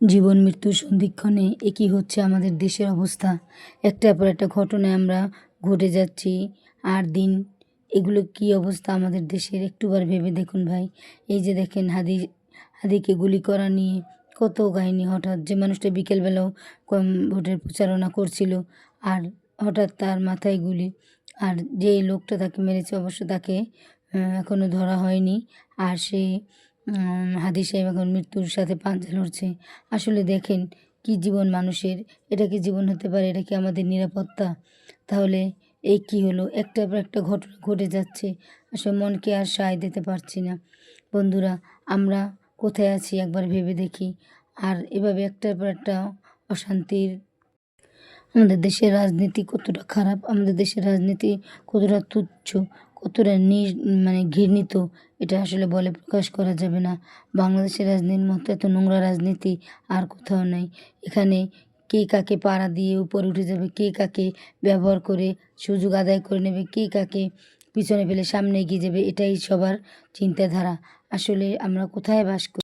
জীবন মৃত্যুর সন্ধিক্ষণে একই হচ্ছে আমাদের দেশের অবস্থা। একটার পর একটা ঘটনায় আমরা ঘটে যাচ্ছি। আর দিন, এগুলো কী অবস্থা আমাদের দেশের? একটুবার ভেবে দেখুন ভাই। এই যে দেখেন হাদি, হাদিকে গুলি করা নিয়ে কত কাহিনী হঠাৎ। যে মানুষটা বিকেলবেলাও কম ভোটের প্রচারণা করছিল আর হঠাৎ তার মাথায় গুলি। আর যে লোকটা তাকে মেরেছে অবশ্য তাকে এখনও ধরা হয়নি। আর সে হাদি সাহেব এখন মৃত্যুর সাথে পাঞ্জা লড়ছে। আসলে দেখেন, কি জীবন মানুষের? এটা কি জীবন হতে পারে? এটা কি আমাদের নিরাপত্তা? তাহলে এই কি হলো? একটার পর একটা ঘটনা ঘটে যাচ্ছে, আসলে মনকে আর সায় দিতে পারছি না। বন্ধুরা, আমরা কোথায় আছি একবার ভেবে দেখি। আর এভাবে একটার পর একটা অশান্তির, আমাদের দেশের রাজনীতি কতটা খারাপ, আমাদের দেশের রাজনীতি কতটা তুচ্ছ কতটা নি মানে ঘৃণিত, এটা আসলে বলে প্রকাশ করা যাবে না। বাংলাদেশের রাজনীতির মতো এত নোংরা রাজনীতি আর কোথাও নাই। এখানে কে কাকে পাড়া দিয়ে উপরে উঠে যাবে, কে কাকে ব্যবহার করে সুযোগ আদায় করে নেবে, কে কাকে পিছনে ফেলে সামনে এগিয়ে যাবে, এটাই সবার চিন্তাধারা। আসলে আমরা কোথায় বাস করি?